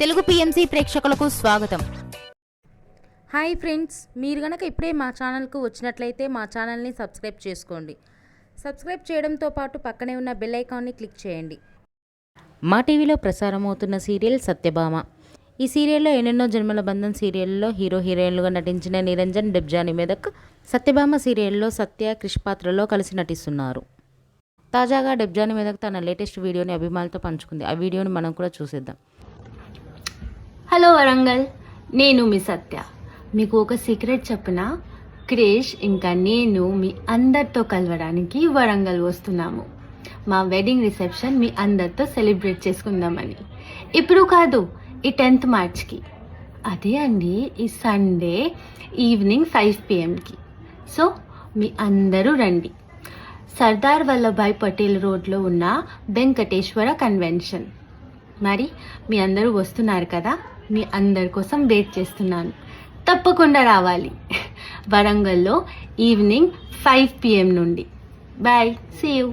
Telugu PMC ప్రేక్షకులకు స్వాగతం. Hi friends మీరు గనక ఇప్పుడే మా ఛానల్కు వచ్చినట్లయితే మా ఛానల్ని సబ్స్క్రైబ్ చేసుకోండి. సబ్స్క్రైబ్ చేయడంతో పాటు పక్కనే ఉన్న బెల్ ఐకాన్ని క్లిక్ చేయండి. మా టీవీలో ప్రసారమవుతున్న సీరియల్ సత్యభామ. ఈ సీరియల్లో ఎన్నెన్నో జన్మల బంధం సీరియల్లో హీరో హీరోయిన్లుగా నటించిన నిరంజన్ డెబ్జాని మెదక్ సత్యభామ సీరియల్లో సత్య క్రిష్ పాత్రలో కలిసి నటిస్తున్నారు. తాజాగా డెబ్జాని మెదక్ తన లేటెస్ట్ వీడియోని అభిమానులతో పంచుకుంది. ఆ వీడియోని మనం కూడా చూసేద్దాం. హలో వరంగల్ నేను మీ సత్య. మీకు ఒక సీక్రెట్ చెప్పిన? క్రేష్ ఇంకా నేను మీ అందరితో కలవడానికి వరంగల్ వస్తున్నాము. మా వెడ్డింగ్ రిసెప్షన్ మీ అందరితో సెలబ్రేట్ చేసుకుందామని. ఇప్పుడు కాదు ఈ టెన్త్ మార్చ్కి అదే అండి ఈ సండే ఈవినింగ్ ఫైవ్ పిఎంకి సో మీ అందరూ రండి. సర్దార్ వల్లభాయ్ పటేల్ రోడ్లో ఉన్న వెంకటేశ్వర కన్వెన్షన్ మరి మీ అందరూ వస్తున్నారు కదా మీ అందరి కోసం వెయిట్ చేస్తున్నాను. తప్పకుండా రావాలి. వరంగల్లో ఈవినింగ్ ఫైవ్ పిఎం నుండి. Bye see you.